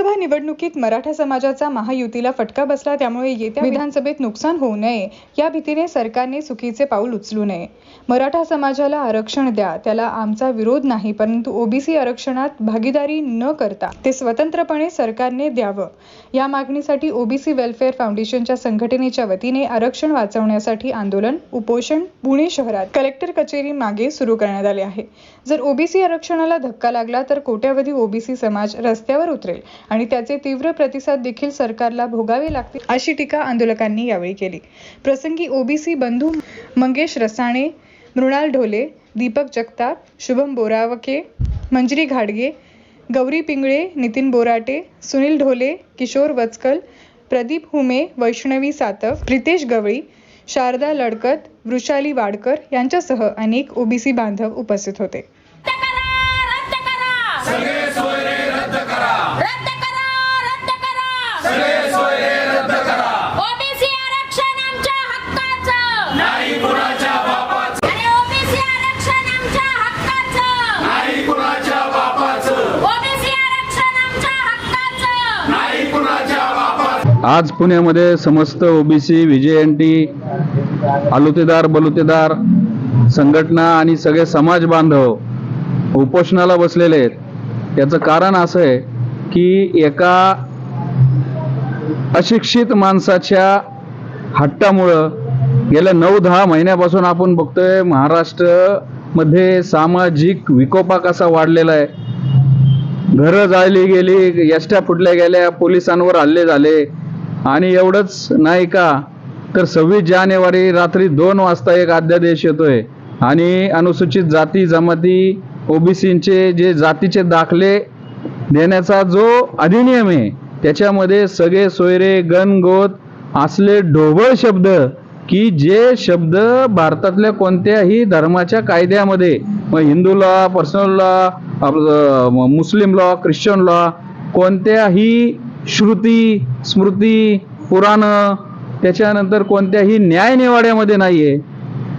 विधानसभा निवडणुकीत मराठा समाजाचा महायुतीला फटका बसला त्यामुळे येत्या विधानसभेत नुकसान होऊ नये. या भीतीने सरकारने चुकीचे पाऊल उचलू नये. मराठा समाजाला आरक्षण द्या. त्याला आमचा विरोध नाही परंतु ओबीसी आरक्षणात भागीदारी न करता ते स्वतंत्रपणे सरकारने द्यावं. या मागणीसाठी ओबीसी वेलफेअर फाउंडेशनच्या संघटनेच्या वतीने आरक्षण वाचवण्यासाठी आंदोलन उपोषण पुणे शहरात कलेक्टर कचेरी मागे सुरू करण्यात आले आहे. जर ओबीसी आरक्षणाला धक्का लागला तर कोट्यावधी ओबीसी समाज रस्त्यावर उतरेल. आणि त्याचे तीव्र प्रतिसाद देखील सरकारला भोगावे लागतील अशी टीका आंदोलकांनी यावेळी केली. प्रसंगी ओबीसी बंधू मंगेश रसाणे मृणाल ढोले दीपक जगताप शुभम बोरावके मंजरी घाडगे गौरी पिंगळे नितीन बोराटे सुनील ढोले किशोर वचकल प्रदीप हुमे वैष्णवी सातव रितेश गवळी शारदा लडकत वृषाली वाडकर यांच्यासह अनेक ओबीसी बांधव उपस्थित होते. आज पुण्यामध्ये समस्त ओबीसी व्हीजेएनटी आलुतेदार बलुतेदार संघटना आणि सगळे समाज बांधव उपोषणाला बसलेले आहेत. याचं कारण असं आहे की एका अशिक्षित माणसाच्या हट्टामुळं गेल्या नऊ दहा महिन्यापासून आपण बघतोय महाराष्ट्र सामाजिक विकोपा कसा वाढलेला आहे. घरं जाळली गेली यष्ट्या फुटल्या गेल्या पोलिसांवर हल्ले झाले. आणि एवढंच नाही का? तर सव्वीस जानेवारी रात्री दोन वाजता एक अध्यादेश येतोय. आणि अनुसूचित जाती जमाती ओबीसींचे जे जातीचे दाखले देण्याचा जो अधिनियम आहे त्याच्यामध्ये सगळे सोयरे गणगोत असले ढोबळ शब्द की जे शब्द भारतातल्या कोणत्याही धर्माच्या कायद्यामध्ये मग Hindu law personal law Muslim law Christian law कोणत्याही श्रुती स्मृती पुराण त्याच्यानंतर कोणत्याही न्यायनिवाड्यामध्ये नाही आहे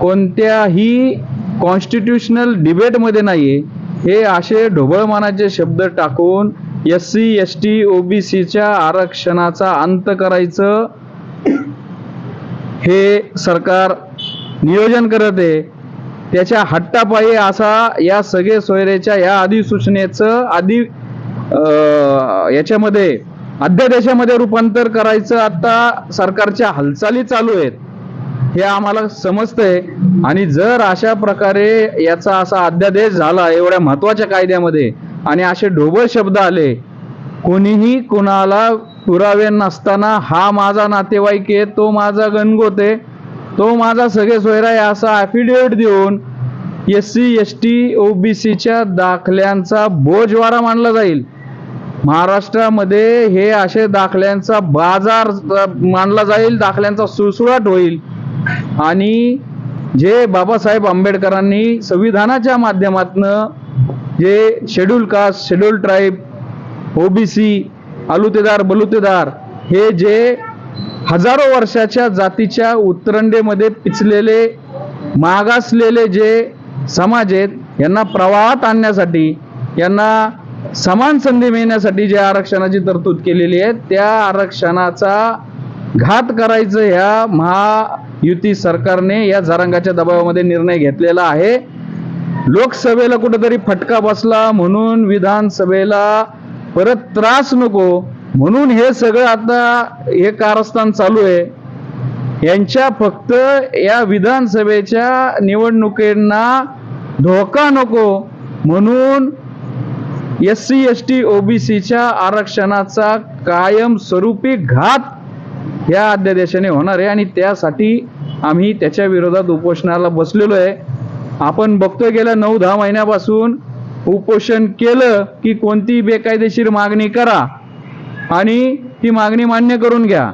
कोणत्याही कॉन्स्टिट्युशनल डिबेटमध्ये नाही आहे हे असे ढोबळमानाचे शब्द टाकून एस सी एस टी ओबीसीच्या आरक्षणाचा अंत करायचं हे सरकार नियोजन करत आहे. त्याच्या हट्टापायी असा या सगळे सोयरेच्या या अधिसूचनेचं आधी याच्यामध्ये अध्यादेशामध्ये रूपांतर करायचं आता सरकारच्या हालचाली चालू आहेत हे आम्हाला समजतंय. आणि जर अशा प्रकारे याचा असा अध्यादेश झाला एवढ्या महत्त्वाच्या कायद्यामध्ये आणि असे ढोबळ शब्द आले कोणीही कुणाला पुरावे नसताना हा माझा नातेवाईक आहे तो माझा गणगोत आहे तो माझा सगळे सोयरा आहे असा ॲफिडेविट देऊन एस सी एस टी ओबीसीच्या दाखल्यांचा बोजवारा मानला जाईल. महाराष्ट्रामध्ये हे असे दाखल्यांचा बाजार मानला जाईल दाखल्यांचा सुळसुळाट होईल. आणि जे बाबासाहेब आंबेडकरांनी संविधानाच्या माध्यमातनं जे schedule caste schedule tribe OBC आलुतेदार बलुतेदार हे जे हजारो वर्षाच्या जातीच्या उतरंडेमध्ये पिचलेले मागासलेले जे समाज आहेत यांना प्रवाहात आणण्यासाठी यांना समान संधी मिळण्यासाठी जे आरक्षणाची तरतूद केलेली आहे त्या आरक्षणाचा घात करायचं ह्या महायुती सरकारने या जरांगाच्या दबावामध्ये निर्णय घेतलेला आहे. लोकसभेला कुठेतरी फटका बसला म्हणून विधानसभेला परत त्रास नको म्हणून हे सगळं आता हे कारस्थान चालू आहे. यांच्या फक्त या विधानसभेच्या निवडणुकींना धोका नको म्हणून एस सी एस टी ओबीसीच्या आरक्षणाचा कायमस्वरूपी घात या अध्यादेशाने होणार आहे आणि त्यासाठी आम्ही त्याच्या विरोधात उपोषणाला बसलेलो आहे. आपण बघतोय गेल्या नऊ दहा महिन्यापासून उपोषण केलं की कोणती बेकायदेशीर मागणी करा आणि ती मागणी मान्य करून घ्या.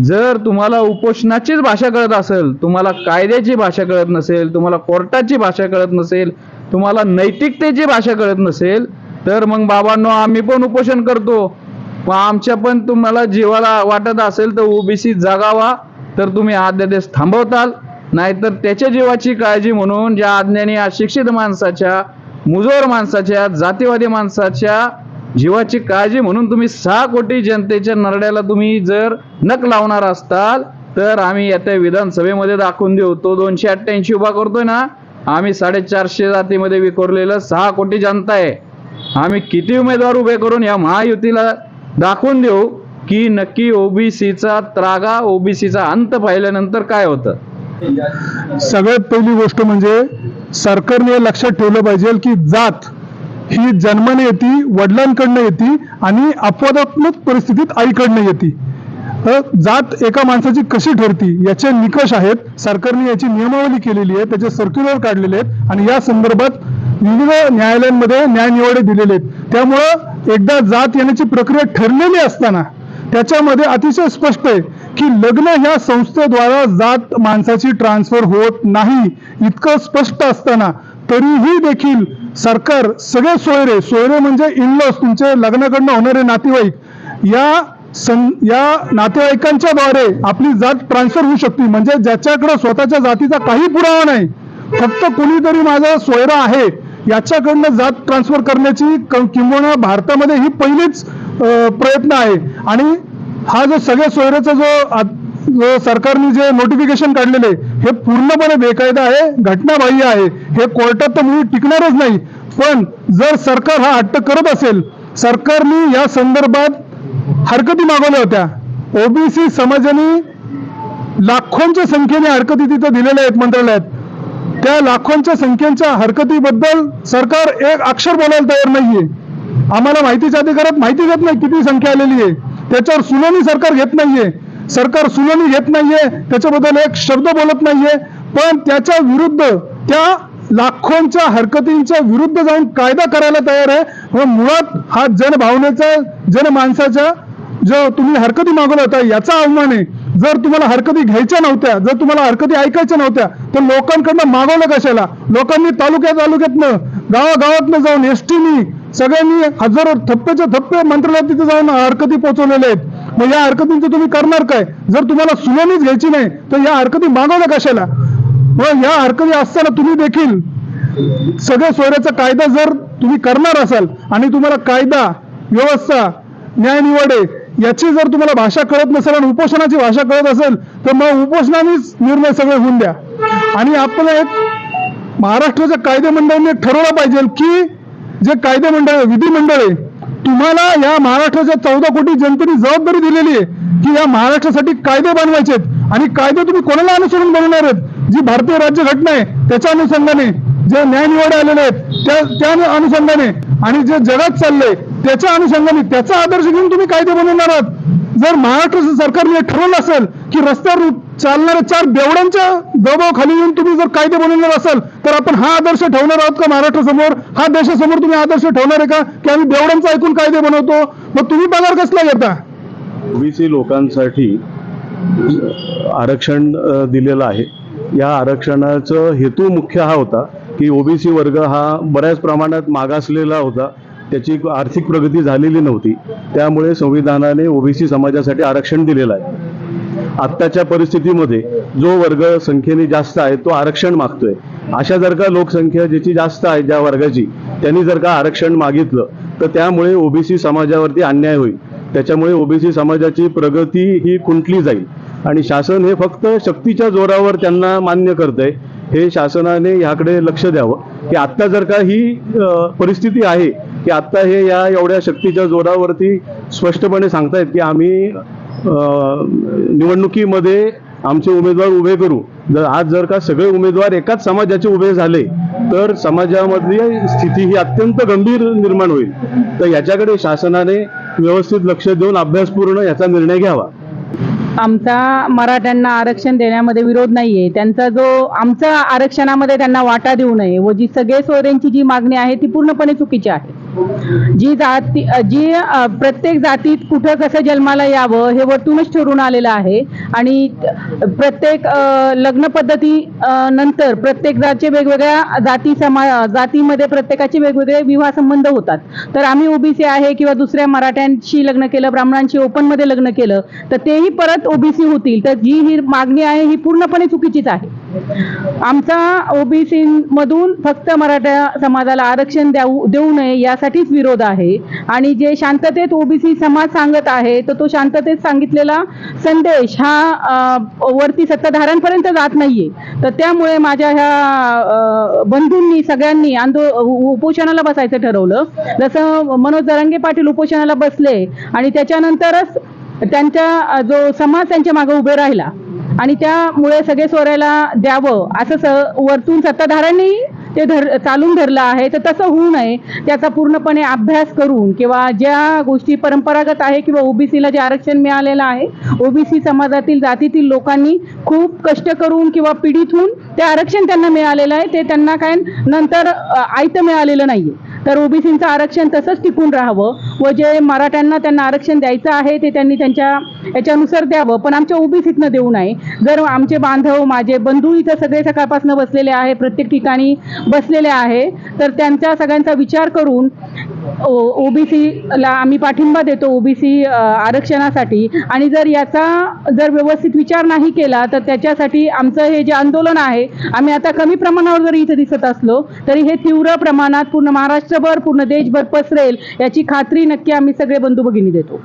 जर तुम्हाला उपोषणाचीच भाषा कळत असेल तुम्हाला कायद्याची भाषा कळत नसेल तुम्हाला कोर्टाची भाषा कळत नसेल तुम्हाला नैतिकतेची भाषा कळत नसेल तर मग बाबांनो आम्ही पण उपोषण करतो. व आमच्या पण तुम्हाला जीवाला वाटत असेल तर ओबीसी जागावा तर तुम्ही हा अध्यादेश थांबवताल. नाहीतर त्याच्या जीवाची काळजी म्हणून ज्या आज्ञाने अशिक्षित माणसाच्या मुजोर माणसाच्या जातीवादी माणसाच्या जीवाची काळजी म्हणून तुम्ही सहा कोटी जनतेच्या नरड्याला तुम्ही जर नक लावणार असताल तर आम्ही येत्या विधानसभेमध्ये दाखवून देऊ. तो दोनशे अठ्ठ्याऐंशी उभा करतोय ना आम्ही साडेचारशे जातीमध्ये विखुरलेलं सहा कोटी जनता आहे. आम्ही किती उमेदवार उभे करून या महायुतीला दाखवून देऊ की नक्की ओबीसीचा त्रागा ओबीसीचा अंत पाहिल्यानंतर काय होतं? सगळ्यात पहिली गोष्ट म्हणजे सरकारने लक्षात ठेवलं पाहिजे की जात ही जन्माने येते वडिलांकडनं येते आणि अपवादात्मक परिस्थितीत आईकडनं येते. जात एका माणसाची कशी ठरती याचे निकष आहेत. सरकारने याची नियमावली केलेली आहे त्याचे सर्क्युलर काढलेले आहेत आणि या संदर्भात विविध न्यायालयांमध्ये न्यायनिवाडे दिलेले आहेत. त्यामुळं एकदा जात येण्याची प्रक्रिया ठरलेली असताना त्याच्यामध्ये अतिशय स्पष्ट आहे की लग्न ह्या संस्थेद्वारा जात माणसाची ट्रान्सफर होत नाही इतकं स्पष्ट असताना तरीही देखील सरकार सगळे सोयरे सोयरे म्हणजे इनलॉस तुमचे लग्नाकडनं होणारे नातेवाईक या सं या नातेवाईकांच्या द्वारे आपली जात ट्रान्सफर होऊ शकते. म्हणजे ज्याच्याकडे स्वतःच्या जातीचा काही पुरावा नाही फक्त कुणीतरी माझा सोयरा आहे याच्याकडनं जात ट्रान्सफर करण्याची किंबहुना भारतामध्ये ही पहिलीच प्रयत्न आहे. आणि हा जो सगळ्या सोयऱ्याचा जो सरकारने जे नोटिफिकेशन काढलेले हे पूर्णपणे बेकायदा आहे घटनाबाह्य आहे. हे कोर्टात तर मुली टिकणारच नाही. पण जर सरकार हा हट्ट करत असेल सरकारने या संदर्भात हरकती मागवल्या होत्या. ओबीसी समाजाने लाखोंच्या संख्येने हरकती तिथं दिलेल्या आहेत मंत्रालयात. त्या लाखोंच्या संख्येच्या हरकतीबद्दल सरकार एक अक्षर बोलायला तयार नाहीये. आम्हाला माहितीच्या अधिकारात माहिती देत नाही किती संख्या आलेली आहे. त्याच्यावर सुनावणी सरकार घेत नाहीये. सरकार सुनावणी घेत नाहीये. त्याच्याबद्दल एक शब्द बोलत नाहीये. पण त्याच्या विरुद्ध त्या लाखोंच्या हरकतींच्या विरुद्ध जाऊन कायदा करायला तयार आहे. व मुळात हा जनभावनेचा जनमानसाच्या जो तुम्ही हरकती मागवला होता याचा अवमान आहे. जर तुम्हाला हरकती घ्यायच्या नव्हत्या जर तुम्हाला हरकती ऐकायच्या नव्हत्या तर लोकांकडनं मागवलं कशाला? लोकांनी तालुक्या तालुक्यातनं गावागावातनं जाऊन एसटीनी सगळ्यांनी हजारो थप्पेच्या थप्पे मंत्रालयात तिथे जाऊन हरकती पोहोचवलेले आहेत. मग या हरकतींचं तुम्ही करणार काय? जर तुम्हाला सुनावणीच घ्यायची नाही तर या हरकती मागवल्या कशाला? मग या हरकती असताना तुम्ही देखील सगळ्या सोयऱ्याचा कायदा जर तुम्ही करणार असाल आणि तुम्हाला कायदा व्यवस्था न्यायनिवाडे याची जर तुम्हाला भाषा कळत नसेल आणि उपोषणाची भाषा कळत असेल तर मग उपोषणानेच निर्णय सगळे होऊन द्या. आणि आपण एक महाराष्ट्राच्या कायदेमंडळाने ठरवलं पाहिजे की जे कायदेमंडळ विधिमंडळ आहे तुम्हाला या महाराष्ट्राच्या चौदा कोटी जनतेने जबाबदारी दिलेली आहे की या महाराष्ट्रासाठी कायदे बनवायचे आहेत आणि कायदे तुम्ही कोणाला अनुसरून बनवणार आहेत? जी भारतीय राज्यघटना आहे त्याच्या अनुषंगाने जे न्यायनिवाडे आलेले आहेत त्या त्या अनुषंगाने. आणि जे जगात चाललंय त्याच्या अनुषंगाने त्याचा आदर्श घेऊन तुम्ही कायदे बनवणार आहात. जर महाराष्ट्र सरकारने ठरवलं असेल की रस्त्यावर चालणाऱ्या चार बेवड्यांच्या दबावाखाली येऊन तुम्ही जर कायदे बनवणार असाल तर आपण हा आदर्श ठेवणार आहोत का महाराष्ट्रासमोर? हा देशासमोर तुम्ही आदर्श ठेवणार आहे का? की आम्ही बेवड्यांचा ऐकून कायदे बनवतो? मग तुम्ही पगार कसला घेता? ओबीसी लोकांसाठी आरक्षण दिलेलं आहे. या आरक्षणाचं हेतू मुख्य हा होता की ओबीसी वर्ग हा बऱ्याच प्रमाणात मागासलेला होता. त्याची आर्थिक प्रगती झालेली नव्हती. त्यामुळे संविधानाने ओबीसी समाजासाठी आरक्षण दिलेलं आहे. आत्ताच्या परिस्थितीमध्ये जो वर्ग संख्येने जास्त आहे तो आरक्षण मागतोय. अशा जर का लोकसंख्या ज्याची जास्त आहे ज्या वर्गाची त्यांनी जर का आरक्षण मागितलं तर त्यामुळे ओबीसी समाजावरती अन्याय होईल. त्याच्यामुळे ओबीसी समाजाची प्रगती ही खुंटली जाईल. आणि शासन हे फक्त शक्तीच्या जोरावर त्यांना मान्य करतंय. हे शासनाने ह्याकडे लक्ष द्यावं. की आत्ता जर का ही परिस्थिती आहे की आत्ता हे या एवढ्या शक्तीच्या जोरावरती स्पष्टपणे सांगतायत की आम्ही निवडणुकीमध्ये आमचे उमेदवार उभे करू. जर आज जर का सगळे उमेदवार एकाच समाजाचे उभे झाले तर समाजामधली स्थिती ही अत्यंत गंभीर निर्माण होईल. तर याच्याकडे शासनाने व्यवस्थित लक्ष देऊन अभ्यासपूर्ण याचा निर्णय घ्यावा. आमचा मराठ्यांना आरक्षण देण्यामध्ये विरोध नाहीये. त्यांचा जो आमचा आरक्षणामध्ये त्यांना वाटा देऊ नये व जी सगळे सोयऱ्यांची जी मागणी आहे ती पूर्णपणे चुकीची आहे. जी जाती जी प्रत्येक जातीत कुठं कसं जन्माला यावं हे वरतूनच ठरून आलेलं आहे. आणि प्रत्येक लग्न पद्धती नंतर प्रत्येक जातचे वेगवेगळ्या जाती समा जातीमध्ये प्रत्येकाचे वेगवेगळे विवाह संबंध होतात. तर आम्ही ओबीसी आहे किंवा दुसऱ्या मराठ्यांशी लग्न केलं ब्राह्मणांशी ओपनमध्ये लग्न केलं तर तेही परत ओबीसी होतील. तर जी ही मागणी आहे ही पूर्णपणे चुकीचीच आहे. आमचा ओबीसीमधून फक्त मराठा समाजाला आरक्षण देऊ देऊ नये यासाठीच विरोध आहे. आणि जे शांततेत ओबीसी समाज सांगत आहे तर तो शांततेत सांगितलेला संदेश हा वरती सत्ताधाऱ्यांपर्यंत जात नाहीये. तर त्यामुळे माझ्या ह्या बंधूंनी सगळ्यांनी आंदो उपोषणाला बसायचं ठरवलं. जसं मनोज जरांगे पाटील उपोषणाला बसले आणि त्याच्यानंतरच त्यांच्या जो समाज त्यांच्या मागे उभे राहिला आणि त्यामुळे सगळे स्वरायला द्यावं. असं स वरतून सत्ताधाऱ्यांनी ते धर चालून धरलं आहे. तर तसं होऊ नये. त्याचा पूर्णपणे अभ्यास करून किंवा ज्या गोष्टी परंपरागत आहे किंवा ओबीसीला जे आरक्षण मिळालेलं आहे ओबीसी समाजातील जातीतील लोकांनी खूप कष्ट करून किंवा पिढीतून ते आरक्षण त्यांना मिळालेलं आहे. ते त्यांना काय नंतर आयतं मिळालेलं नाहीये. तर ओबीसींचं आरक्षण तसंच टिकून राहावं व जे मराठ्यांना त्यांना आरक्षण द्यायचं आहे ते त्यांनी त्यांच्या याच्यानुसार द्यावं. पण आमच्या ओबीसीतनं देऊ नये जर आमचे बांधव माझे बंधू इथं सगळे सकाळपासून बसलेले आहे प्रत्येक ठिकाणी बसलेले आहे तर त्यांच्या सगळ्यांचा विचार करून ओबीसीला आम्ही पाठिंबा देतो ओबीसी आरक्षणासाठी. आणि जर याचा जर व्यवस्थित विचार नाही केला तर त्याच्यासाठी आमचं हे जे आंदोलन आहे आम्ही आता कमी प्रमाणावर जरी इथं दिसत असलो तरी हे तीव्र प्रमाणात पूर्ण महाराष्ट्र महाराष्ट्रभर पूर्ण देशभर पसरेल याची खात्री नक्की आम्ही सगळे बंधू भगिनी देतो.